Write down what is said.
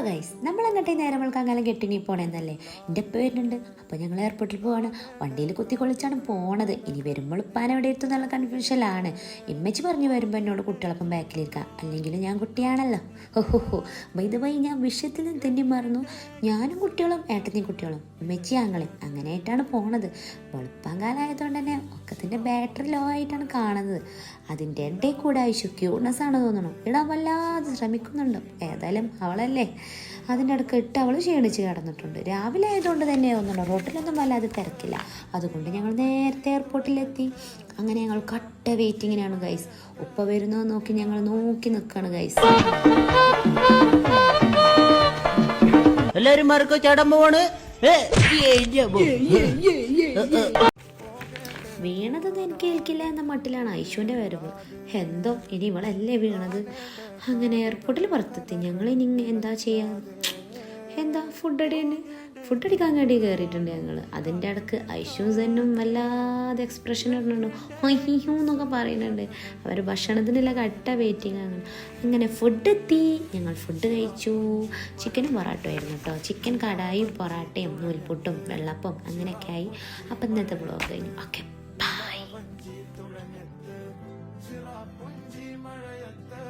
അപ്പോൾ ഗൈസ് നമ്മൾ അങ്ങോട്ടേ നേരം കാലം കെട്ടിനി പോണെന്നല്ലേ? എന്റെ ഉപ്പ വരുന്നുണ്ട്. അപ്പോൾ ഞങ്ങൾ എയർപോർട്ടിൽ പോവാണ്. വണ്ടിയിൽ കുത്തി കൊളിച്ചാണ് പോണത്. ഇനി വരുമ്പോൾ ഉപ്പാൻ എവിടെ എത്തും എന്നുള്ള കൺഫ്യൂഷനിലാണ് ഇമ്മച്ചി പറഞ്ഞു വരുമ്പോൾ എന്നോട് കുട്ടികളൊപ്പം ബാക്കിലിരിക്കാം അല്ലെങ്കിൽ ഞാൻ കുട്ടിയാണല്ലോ. ഓഹോ ഇത് വൈ ഞാൻ വിഷയത്തിൽ നിന്ന് തന്നെ മറന്നു. ഞാനും കുട്ടികളും ഏട്ടത്തിയും കുട്ടികളും. ഉമ്മച്ചി ആങ്ങളെ അങ്ങനെയായിട്ടാണ് പോണത്. വെളുപ്പാൻ കാലമായതുകൊണ്ട് തന്നെ ഒക്കത്തിന്റെ ബാറ്ററി ലോ ആയിട്ടാണ് കാണുന്നത്. അതിന്റെ ഇടയിൽ കൂടെ ആയിഷു ക്യൂട്ട്നെസ് ആണ് തോന്നണം. ഇടാൻ വല്ലാതെ ശ്രമിക്കുന്നുണ്ട്. ഏതായാലും അവളല്ലേ? അതിന്റെ ഇടയ്ക്ക് ഇട്ട് അവൾ ക്ഷീണിച്ച് കിടന്നിട്ടുണ്ട്. രാവിലെ ആയതുകൊണ്ട് തന്നെ തോന്നണം. റോട്ടിലൊന്നും വല്ലാതെ തിരക്കില്ല. അതുകൊണ്ട് ഞങ്ങൾ നേരത്തെ എയർപോർട്ടിലെത്തി അങ്ങനെ ഞങ്ങൾ കട്ട വെയിറ്റിങ്ങിനാണ് ഗൈസ് ഉപ്പ വരുന്നത് നോക്കി ഞങ്ങൾ നോക്കി നിൽക്കുകയാണ് ഗൈസ് എല്ലാരും മറക്കോ പോവാണ് ഏ, ഏ, ഏ, ബോ. വീണതൊന്നും എനിക്ക് ഏൽക്കില്ല എന്ന മട്ടിലാണ് ഐശുവിന്റെ വരവ്. എന്തോ ഇനി ഇവളല്ലേ വീണത്? അങ്ങനെ എയർപോർട്ടിൽ പുറത്തെത്തി. ഞങ്ങൾ ഇനി എന്താ ചെയ്യാം? എന്താ ഫുഡ് അടിയുണ്ട് ഫുഡ് അടിക്കാൻ വേണ്ടി കയറിയിട്ടുണ്ട് ഞങ്ങൾ അതിന്റെ ഇടയ്ക്ക് ഐശു സെന്നും വല്ലാതെ എക്സ്പ്രഷൻ ഇടുന്നുണ്ട്. അയ്യോ എന്നൊക്കെ പറയുന്നുണ്ട്. അവർ ഭക്ഷണത്തിനുള്ള കട്ട വെയിറ്റിംഗ് ആണ്. അങ്ങനെ ഫുഡ് എത്തി. ഞങ്ങൾ ഫുഡ് കഴിച്ചു. ചിക്കനും പൊറാട്ടയും ആയിരുന്നു കേട്ടോ. ചിക്കൻ കടായും പൊറാട്ടയും നൂൽപുട്ടും വെള്ളപ്പം അങ്ങനെയൊക്കെ ആയി. അപ്പം ഇന്നത്തെ ബ്ലോഗ് കഴിഞ്ഞു. ഓക്കെ പുഞ്ചി മഴയത്ത്